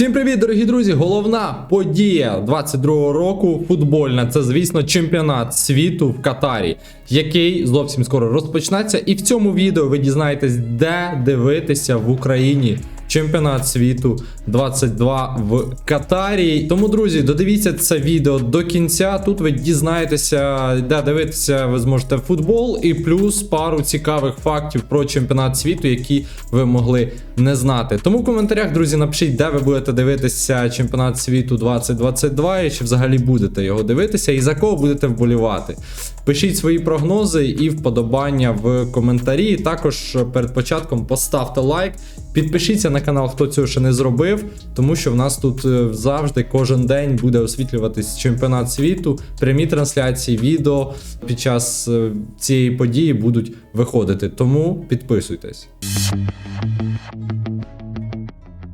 Всім привіт, дорогі друзі! Головна подія 22-го року футбольна. Це, звісно, чемпіонат світу в Катарі, який зовсім скоро розпочнеться. І в цьому відео ви дізнаєтесь, де дивитися в Україні. Чемпіонат світу 22 в Катарі. Тому, друзі, додивіться це відео до кінця. Тут ви дізнаєтеся, де дивитися ви зможете футбол, і плюс пару цікавих фактів про чемпіонат світу, які ви могли не знати. Тому в коментарях, друзі, напишіть, де ви будете дивитися чемпіонат світу 2022, і чи взагалі будете його дивитися, і за кого будете вболівати. Пишіть свої прогнози і вподобання в коментарі. Також перед початком поставте лайк. Підпишіться на канал, хто цього ще не зробив, тому що в нас тут е, завжди кожен день буде освітлюватись чемпіонат світу. Прямі трансляції, відео під час е, цієї події будуть виходити. Тому підписуйтесь.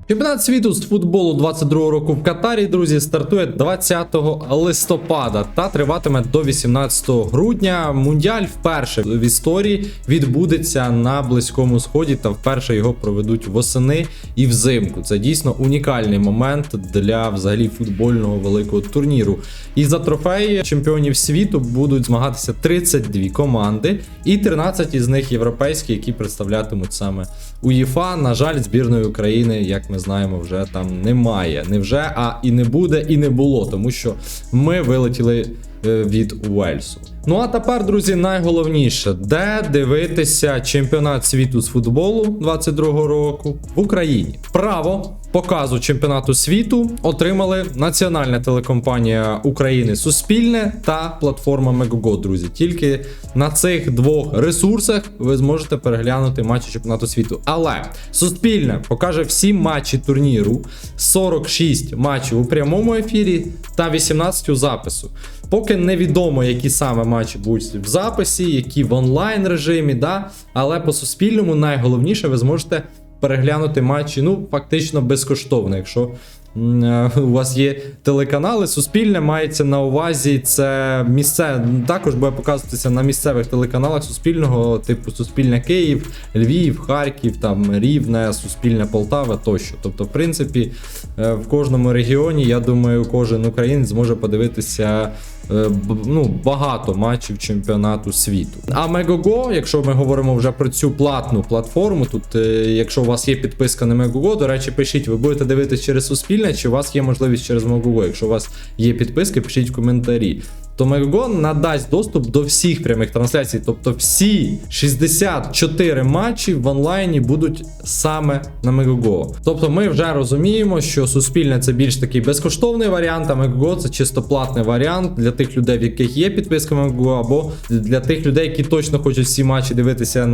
Чемпіонат світу з футболу 22 року в Катарі, друзі, стартує 20 листопада та триватиме до 18 грудня. Мундіаль вперше в історії відбудеться на близькому сході та вперше його проведуть восени і взимку. Це дійсно унікальний момент для взагалі футбольного великого турніру. І за трофеї чемпіонів світу будуть змагатися 32 команди, і 13 із них європейські, які представлятимуть саме УЄФА. На жаль, збірної України, як ми знаємо, вже там немає. Не вже, а і не буде, і не було, тому що ми вилетіли від Уельсу. Ну а тепер, друзі, найголовніше, де дивитися чемпіонат світу з футболу 22-го року в Україні. Право показу чемпіонату світу отримали Національна телекомпанія України Суспільне та платформа Megogo, друзі. Тільки на цих двох ресурсах ви зможете переглянути матчі чемпіонату світу. Але Суспільне покаже всі матчі турніру, 46 матчів у прямому ефірі та 18 у запису. Поки невідомо, які саме матчі будуть в записі, які в онлайн режимі, да? але по суспільному найголовніше ви зможете переглянути матчі, ну, фактично безкоштовно, якщо е, у вас є телеканали. Суспільне мається на увазі. Це місце також буде показуватися на місцевих телеканалах Суспільного, типу Суспільне Київ, Львів, Харків, там Рівне, Суспільне Полтава тощо. Тобто, в принципі, е, в кожному регіоні, я думаю, кожен українець зможе подивитися. Е, Ну, багато матчів чемпіонату світу. А Megogo, якщо ми говоримо вже про цю платну платформу, тут, е, якщо у вас є підписка на Megogo, до речі, пишіть, ви будете дивитися через Суспільне, чи у вас є можливість через Megogo. Якщо у вас є підписки, пишіть в коментарі. То Megogo надасть доступ до всіх прямих трансляцій. Тобто всі 64 матчі в онлайні будуть саме на Megogo. Тобто ми вже розуміємо, що суспільне це більш такий безкоштовний варіант, а Megogo це чисто платний варіант для тих людей, в яких є підписка Megogo, або для тих людей, які точно хочуть всі матчі дивитися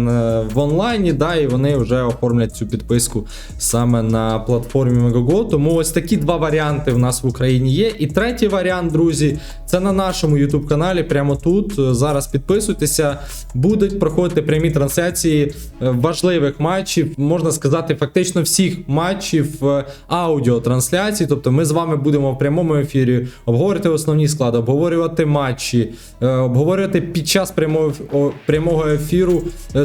в онлайні, да, і вони вже оформлять цю підписку саме на платформі Megogo. Тому ось такі два варіанти в нас в Україні є. І третій варіант, друзі, це на нашому YouTube каналі. Прямо тут. Зараз підписуйтеся. Будуть проходити прямі трансляції е, важливих матчів, можна сказати, фактично всіх матчів е, аудіотрансляцій. Тобто ми з вами будемо в прямому ефірі обговорювати основні склади, обговорювати матчі, е, обговорювати під час прямого, прямого ефіру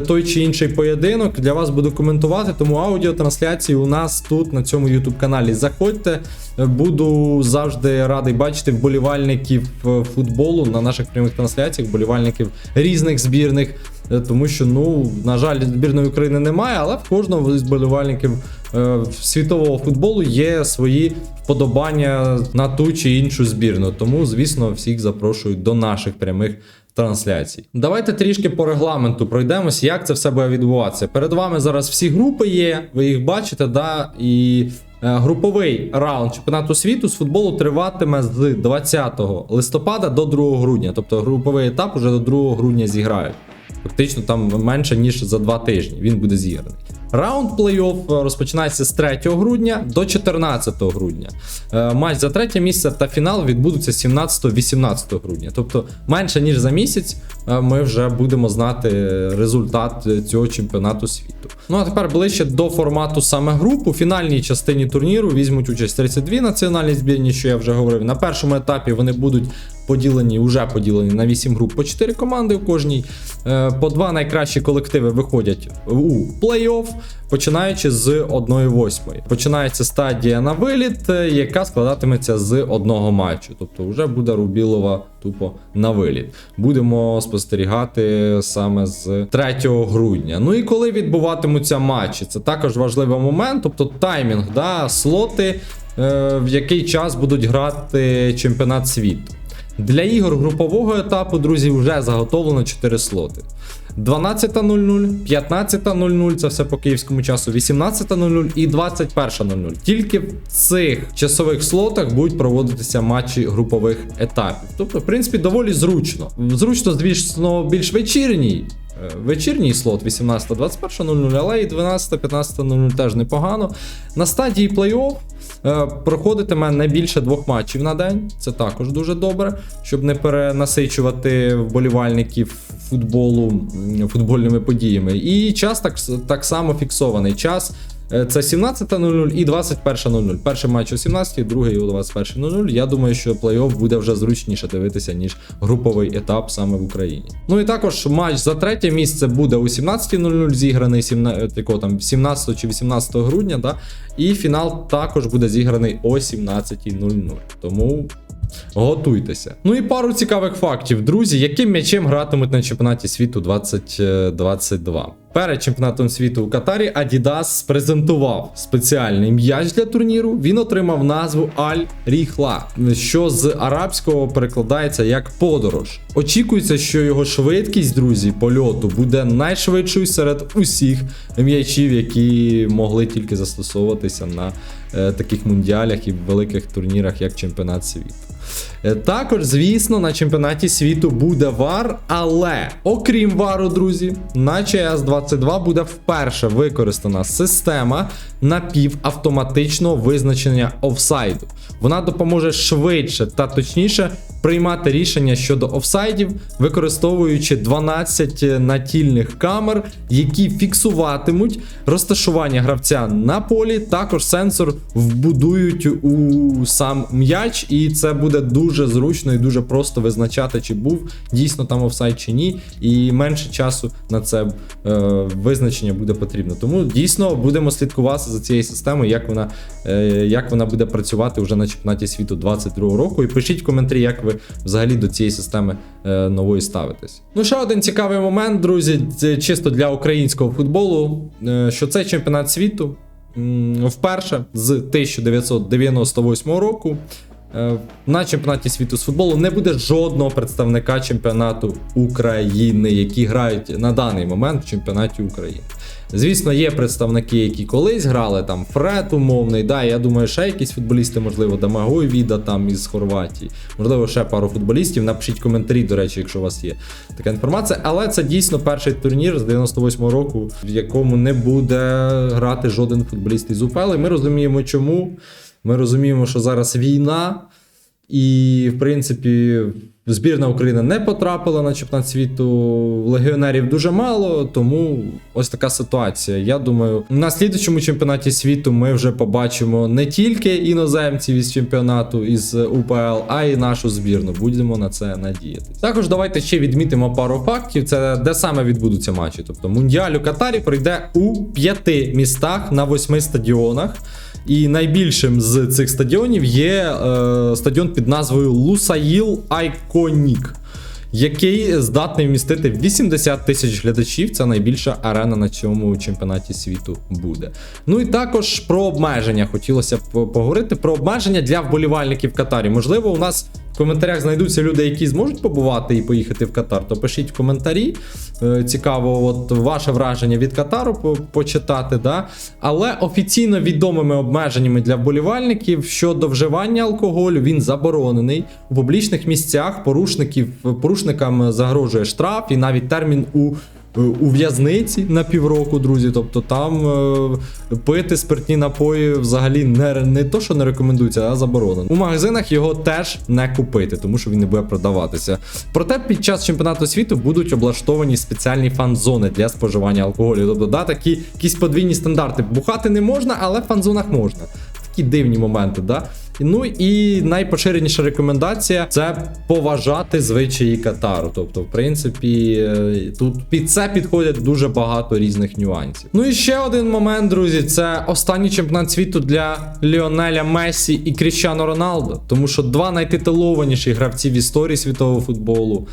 той чи інший поєдинок. Для вас буду коментувати, тому аудіотрансляції у нас тут на цьому YouTube каналі. Заходьте. Буду завжди радий бачити вболівальників е, футболу на наших прямих трансляціях, вболівальників різних збірних, е, тому що, ну, на жаль, збірної України немає, але в кожного з вболівальників е, світового футболу є свої вподобання на ту чи іншу збірну. Тому, звісно, всіх запрошую до наших прямих трансляцій. Давайте трішки по регламенту пройдемось, як це все буде відбуватися. Перед вами зараз всі групи є, ви їх бачите, да, і груповий раунд чемпіонату світу з футболу триватиме з 20 листопада до 2 грудня. Тобто груповий етап уже до 2 грудня зіграють. Фактично там менше ніж за 2 тижні він буде зіграний. Раунд плей-офф розпочинається з 3 грудня до 14 грудня. Е, Матч за третє місце та фінал відбудуться 17-18 грудня. Тобто менше ніж за місяць е, ми вже будемо знати результат е, цього чемпіонату світу. Ну а тепер ближче до формату саме груп. У фінальній частині турніру візьмуть участь 32 національні збірні, що я вже говорив. На першому етапі вони будуть поділені, вже поділені на 8 груп по 4 команди у кожній. Е, По два найкращі колективи виходять у плей-офф, починаючи з 1-8. Починається стадія на виліт, е, яка складатиметься з одного матчу. Тобто вже буде Рубілова тупо на виліт. Будемо спостерігати саме з 3 грудня. Ну і коли відбуватимуться матчі, це також важливий момент, тобто таймінг, да, слоти, е, в який час будуть грати чемпіонат світу. Для ігор групового етапу, друзі, вже заготовлено 4 слоти. 12.00, 15.00, це все по київському часу, 18.00 і 21.00. Тільки в цих часових слотах будуть проводитися матчі групових етапів. Тобто, в принципі, доволі зручно. Зручно, звісно, більш вечірній. Е, Вечірній слот 18-21.00, але і 12-15.00 теж непогано. На стадії плей-офф е, проходитиме не більше двох матчів на день. Це також дуже добре, щоб не перенасичувати вболівальників футболу футбольними подіями. І час так, так само фіксований. Час це 17.00 і 21.00. Перший матч о 17, другий о 21.00. Я думаю, що плей-офф буде вже зручніше дивитися, ніж груповий етап саме в Україні. Ну і також матч за третє місце буде о 17.00 зіграний 17, такого, там, 17 чи 18 грудня. Да? І фінал також буде зіграний о 17.00. Тому Готуйтеся. Ну і пару цікавих фактів, друзі, яким м'ячем гратимуть на чемпіонаті світу 2022. Перед чемпіонатом світу у Катарі Adidas презентував спеціальний м'яч для турніру. Він отримав назву Аль Ріхла, що з арабського перекладається як подорож. Очікується, що його швидкість, друзі, польоту буде найшвидшою серед усіх м'ячів, які могли тільки застосовуватися на е, таких мундіалях і великих турнірах, як чемпіонат світу. Е, Також, звісно, на чемпіонаті світу буде вар, але окрім вару, друзі, на cs 22 буде вперше використана система напівавтоматичного визначення офсайду. Вона допоможе швидше та точніше приймати рішення щодо офсайдів, використовуючи 12 натільних камер, які фіксуватимуть розташування гравця на полі. Також сенсор вбудують у сам м'яч, і це буде дуже зручно і дуже просто визначати, чи був дійсно там офсайд чи ні, і менше часу на це е, визначення буде потрібно. Тому дійсно будемо слідкувати за цією системою, як вона, е, як вона буде працювати вже на чемпіонаті світу 22 року. І пишіть в коментарі, як ви взагалі до цієї системи е, нової ставитесь. Ну, ще один цікавий момент, друзі, це чисто для українського футболу, е, що цей чемпіонат світу м, вперше з 1998 року. е, На чемпіонаті світу з футболу не буде жодного представника чемпіонату України, які грають на даний момент в чемпіонаті України. Звісно, є представники, які колись грали, там Фред умовний, да, я думаю, ще якісь футболісти, можливо, Дамагой Віда там із Хорватії, можливо, ще пару футболістів. Напишіть коментарі, до речі, якщо у вас є така інформація. Але це дійсно перший турнір з 98-го року, в якому не буде грати жоден футболіст із УПЛ. І ми розуміємо, чому. Ми розуміємо, що зараз війна, і, в принципі, збірна України не потрапила на чемпіонат світу. Легіонерів дуже мало, тому ось така ситуація. Я думаю, на слідчому чемпіонаті світу ми вже побачимо не тільки іноземців із чемпіонату із УПЛ, а й нашу збірну. Будемо на це надіятися. Також давайте ще відмітимо пару фактів. Це де саме відбудуться матчі. Тобто Мундіаль у Катарі пройде у п'яти містах на восьми стадіонах. І найбільшим з цих стадіонів є е, стадіон під назвою Лусаїл Айконік, який здатний вмістити 80 тисяч глядачів. Це найбільша арена на цьому чемпіонаті світу буде. Ну і також про обмеження хотілося б поговорити про обмеження для вболівальників Катарі. Можливо, у нас в коментарях знайдуться люди, які зможуть побувати і поїхати в Катар, то пишіть в коментарі. Е, Цікаво, от ваше враження від Катару почитати. Да? Але офіційно відомими обмеженнями для вболівальників щодо вживання алкоголю він заборонений у публічних місцях. Порушників порушникам загрожує штраф і навіть термін у. У в'язниці на півроку, друзі. Тобто там е, пити спиртні напої взагалі не, не то, що не рекомендується, а заборонено. У магазинах його теж не купити, тому що він не буде продаватися. Проте під час чемпіонату світу будуть облаштовані спеціальні фан-зони для споживання алкоголю. Тобто, да, такі якісь подвійні стандарти. Бухати не можна, але в фан-зонах можна. Такі дивні моменти, да? Ну і найпоширеніша рекомендація це поважати звичаї Катару. Тобто, в принципі, е, тут під це підходять дуже багато різних нюансів. Ну і ще один момент, друзі, це останній чемпіонат світу для Ліонеля Месі і Кріщано Роналдо, тому що два найтитулованіші гравці в історії світового футболу.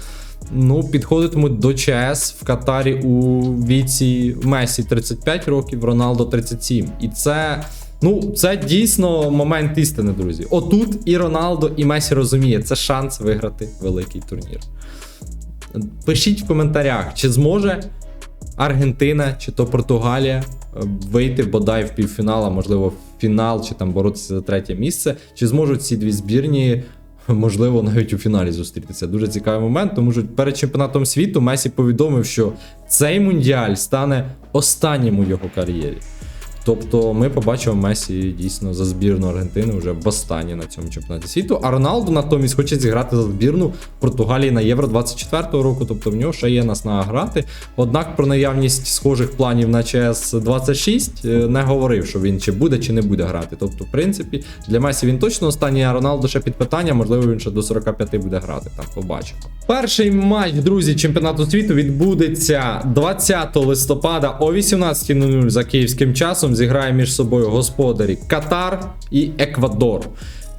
Ну, підходитимуть до ЧС в Катарі у віці Месі 35 років, Роналдо 37. І це. Ну, це дійсно момент істини, друзі. Отут і Роналдо, і Месі розуміє, це шанс виграти великий турнір. Пишіть в коментарях, чи зможе Аргентина чи то Португалія е, вийти бодай в півфінал, а можливо в фінал, чи там боротися за третє місце, чи зможуть ці дві збірні. Можливо, навіть у фіналі зустрітися. Дуже цікавий момент, тому що перед чемпіонатом світу Месі повідомив, що цей мундіаль стане останнім у його кар'єрі. Тобто ми побачимо Месі дійсно за збірну Аргентини вже востаннє на цьому чемпіонаті світу. А Роналду натомість хоче зіграти за збірну Португалії на Євро 24-го року. Тобто в нього ще є наснага грати. Однак про наявність схожих планів на ЧС 26 не говорив, що він чи буде, чи не буде грати. Тобто, в принципі, для Месі він точно останній, а Роналду ще під питання, можливо, він ще до 45 буде грати. Там побачимо. Перший матч, друзі, чемпіонату світу відбудеться 20 листопада о 18.00 за київським часом. Зіграє між собою господарі Катар і Еквадор.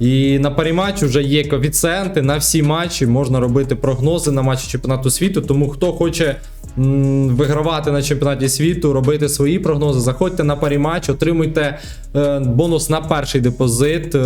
І на парі матч вже є коефіцієнти на всі матчі. Можна робити прогнози на матчі чемпіонату світу. Тому хто хоче вигравати на чемпіонаті світу, робити свої прогнози, заходьте на парі матч, отримуйте е, бонус на перший депозит е,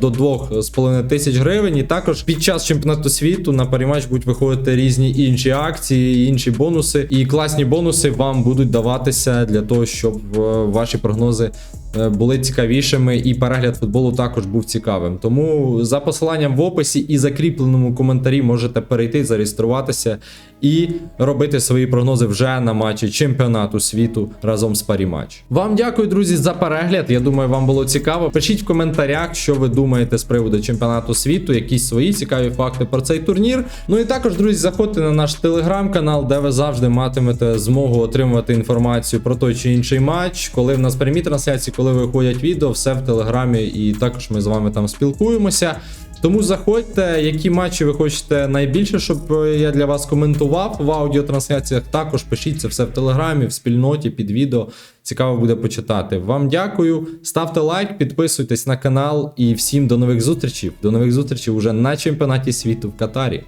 до 2,5 тисяч гривень. І також під час чемпіонату світу на парі матч будуть виходити різні інші акції, інші бонуси. І класні бонуси вам будуть даватися для того, щоб е, ваші прогнози були цікавішими, і перегляд футболу також був цікавим. Тому за посиланням в описі і закріпленому коментарі можете перейти, зареєструватися і робити свої прогнози вже на матчі чемпіонату світу разом з Паріматч. Вам дякую, друзі, за перегляд. Я думаю, вам було цікаво. Пишіть в коментарях, що ви думаєте з приводу чемпіонату світу, якісь свої цікаві факти про цей турнір. Ну і також, друзі, заходьте на наш телеграм-канал, де ви завжди матимете змогу отримувати інформацію про той чи інший матч, коли в нас прямі трансляції, коли виходять відео, все в телеграмі, і також ми з вами там спілкуємося. Тому заходьте, які матчі ви хочете найбільше, щоб е, я для вас коментував в аудіотрансляціях. Також пишіть це все в телеграмі, в спільноті під відео. Цікаво буде почитати. Вам дякую. Ставте лайк, підписуйтесь на канал і всім до нових зустрічей. До нових зустрічей уже на чемпіонаті світу в Катарі.